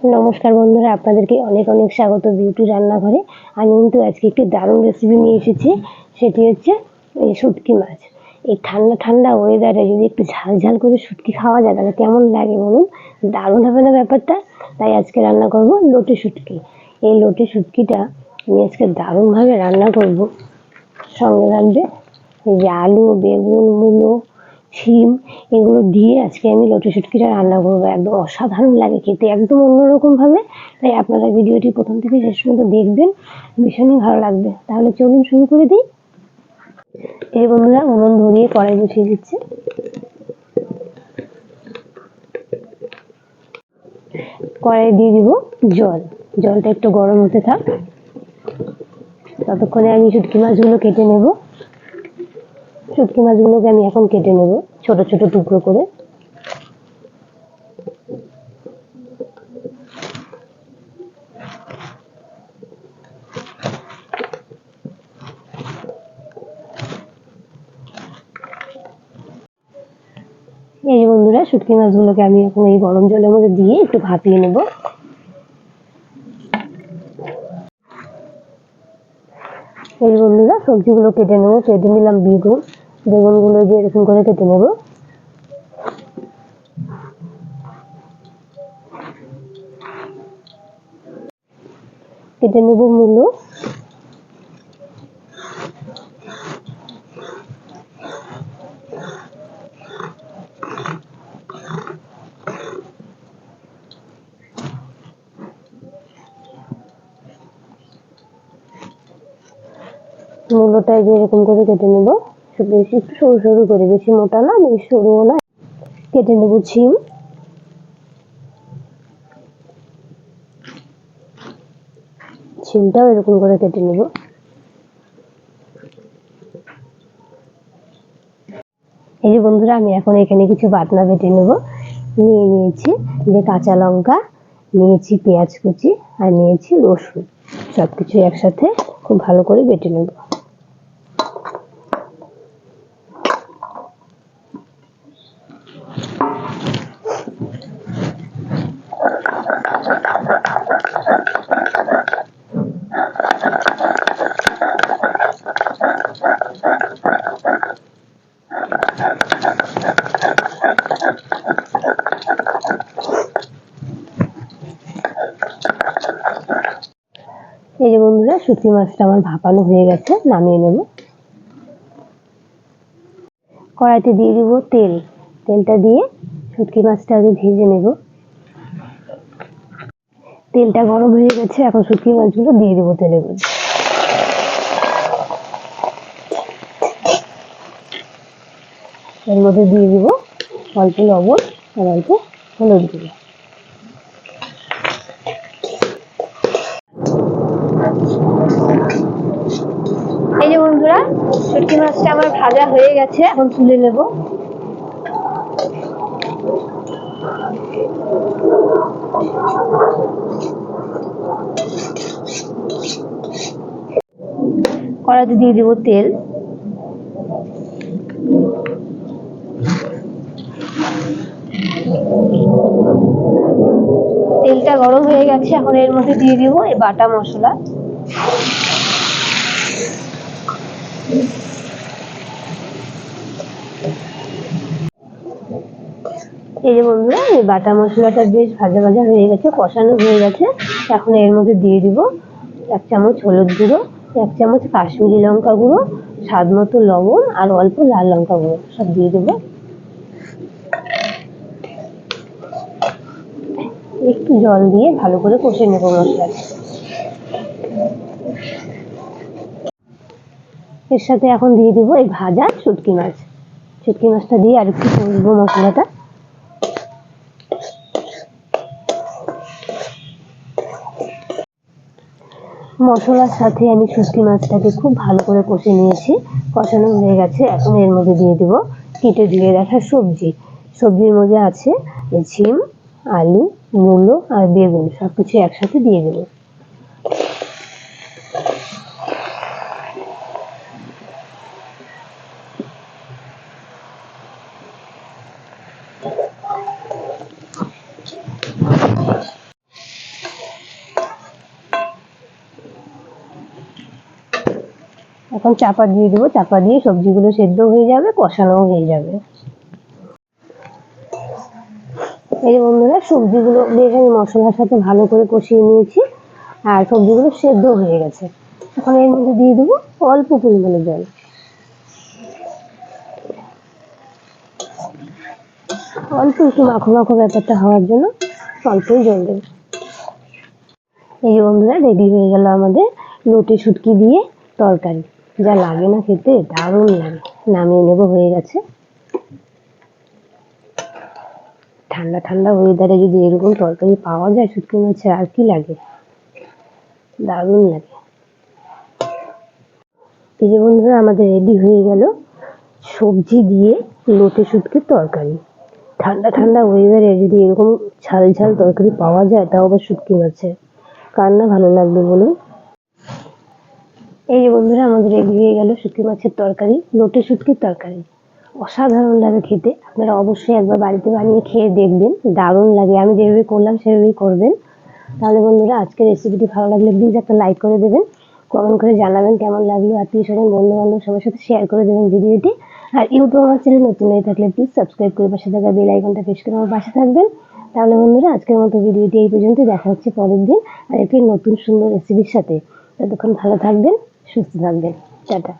নমস্কার বন্ধুরা, আপনাদেরকে অনেক অনেক স্বাগত বিউটি রান্নাঘরে। আমি কিন্তু আজকে একটি দারুণ রেসিপি নিয়ে এসেছি, সেটি হচ্ছে এই শুটকি মাছ। এই ঠান্ডা ঠান্ডা ওয়েদারে যদি একটু ঝাল ঝাল করে শুটকি খাওয়া যায়, তাহলে কেমন লাগে বলুন? দারুণ হবে না ব্যাপারটা? তাই আজকে রান্না করব লটে শুটকি। এই লটে শুটকিটা আমি আজকে দারুণভাবে রান্না করব। সঙ্গে থাকবে এই যে আলু, বেগুন, মূলো শিম, এগুলো দিয়ে আজকে আমি লটে শুটকিটা রান্না করব। একদম অসাধারণ লাগে খেতে, একদম অন্যরকম ভাবে। তাই আপনারা ভিডিওটি প্রথম থেকে শেষ পর্যন্ত দেখবেন, ভীষণই ভালো লাগবে। তাহলে চলুন শুরু করে দিই। এই বন্ধুরা, উনুন ধরিয়ে কড়াই বসিয়ে দিচ্ছে। কড়াই দিয়ে দিব জল। জলটা একটু গরম হতে থাক। ততক্ষণে আমি শুটকি মাছগুলো কেটে নেব। শুটকি মাছগুলোকে আমি এখন কেটে নেব, ছোট ছোট টুকরো করে। এই বন্ধুরা, শুটকি মাছগুলোকে আমি এখন এই গরম জলের মধ্যে দিয়ে একটু ভাপিয়ে নেব। এই বন্ধুরা, সবজিগুলো কেটে নেব, কেটে নিলাম বেগুন। বেগুনগুলো যে এরকম করে কেটে নেব। কেটে নেব মূলো। মূলোটা এরকম করে কেটে নেব। বেশি, একটু সরু সরু করে, বেশি মোটা না, বেশি সরুও না। কেটে নেব ছিম। ছিমটাও এরকম করে কেটে নেব। এই যে বন্ধুরা, আমি এখন এখানে কিছু বাটনা বেটে নেব। নিয়ে নিয়েছি যে কাঁচা লঙ্কা, নিয়েছি পেঁয়াজ কুচি আর নিয়েছি রসুন। সবকিছু একসাথে খুব ভালো করে বেটে নেব। এই যে বন্ধুরা শুটকি মাছটা আমার ভাপানো হয়ে গেছে, নামিয়ে নেব। কড়াইতে দিয়ে দিব তেল। তেলটা দিয়ে শুটকি মাছটা আগে ভেজে নেব। তেলটা গরম হয়ে গেছে, এখন শুটকি মাছগুলো দিয়ে দেবো তেলের মধ্যে এর মধ্যে দিয়ে দিব অল্প লবণ আর অল্প হলুদ গুঁড়ো। এই যে বন্ধুরা, শুটকি মাছটা আমার ভাজা হয়ে গেছে, এখন তুলে নেব। কড়াতে দিয়ে দিব তেল। তেলটা গরম হয়ে গেছে, এখন এর মধ্যে দিয়ে দিব এই বাটা মশলা। এই যে বন্ধুরা, এই বাটা মশলাটা বেশ ভাজা ভাজা হয়ে গেছে, কষানো হয়ে গেছে, এখন এর মধ্যে দিয়ে দিব এক চামচ হলুদ গুঁড়ো। এক চামচ কাশ্মীরি লঙ্কা গুঁড়ো, স্বাদ মতো লবণ আর অল্প লাল লঙ্কা গুঁড়ো, সব দিয়ে দেবো। একটু জল দিয়ে ভালো করে কষে নেব মশলাটা। এর সাথে এখন দিয়ে দেবো এই ভাজা শুটকি মাছ। শুটকি মাছটা দিয়ে আর একটু কষবো মশলাটা। মশলার সাথে আমি শুটকি মাছটাকে খুব ভালো করে কষে নিয়েছি। কষানো হয়ে গেছে। এখন এর মধ্যে দিয়ে দেবো কেটে দিয়ে রাখা সবজি। সবজির মধ্যে আছে ঝিম আলু, মূলো আর বেগুন। সব কিছু একসাথে দিয়ে দেবো। এখন চাপা দিয়ে দেবো, চাপা দিয়ে সবজিগুলো সেদ্ধ হয়ে যাবে, কষানোও হয়ে যাবে। এই বন্ধুরা, সবজিগুলো বেশ আমি মশলার সাথে ভালো করে কষিয়ে নিয়েছি, আর সবজিগুলো সেদ্ধ হয়ে গেছে। এখন এর মধ্যে দিয়ে দেবো অল্প পরিমাণে জল। অল্প একটু মাখো মাখো ব্যাপারটা হওয়ার জন্য অল্পই জল দেবো। এই বন্ধুরা রেডি হয়ে গেল আমাদের লোটে শুটকি দিয়ে তরকারি। যা লাগে না খেতে, দারুণ লাগে। নামিয়ে নেব, হয়ে গেছে। ঠান্ডা ঠান্ডা ওয়েদারে যদি এরকম তরকারি পাওয়া যায়, শুটকি মাছের আর কি লাগে? দারুণ লাগে। এই যে বন্ধুরা, আমাদের রেডি হয়ে গেল সবজি দিয়ে লোটে শুটকির তরকারি। ঠান্ডা ঠান্ডা ওয়েদারে যদি এরকম ঝাল ঝাল তরকারি পাওয়া যায়, তাও আবার শুটকি মাছের। কার না ভালো লাগবে বলুন? এই যে বন্ধুরা, আমাদের হয়ে গেল শুটকি মাছের তরকারি, লোটে শুটকির তরকারি। অসাধারণ লাগে খেতে। আপনারা অবশ্যই একবার বাড়িতে বানিয়ে খেয়ে দেখবেন। দারুণ লাগে। আমি যেভাবে করলাম, সেভাবেই করবেন। তাহলে বন্ধুরা, আজকের রেসিপিটি ভালো লাগলে প্লিজ একটা লাইক করে দেবেন। কমেন্ট করে জানাবেন কেমন লাগল। আত্মীয় স্বজন বন্ধু বান্ধব সবার সাথে শেয়ার করে দেবেন ভিডিওটি। আর ইউটিউব আমার চ্যানেল নতুন হয়ে থাকলে প্লিজ সাবস্ক্রাইব করে পাশে থাকা বেল আইকনটা প্রেস করে আমার পাশে থাকবেন। তাহলে বন্ধুরা, আজকের মতো ভিডিওটি এই পর্যন্ত দেখা হচ্ছে পরের দিন। আর একটি নতুন সুন্দর রেসিপির সাথে। ততক্ষণ ভালো থাকবেন। সুস্থ থাকবেন। টাটা।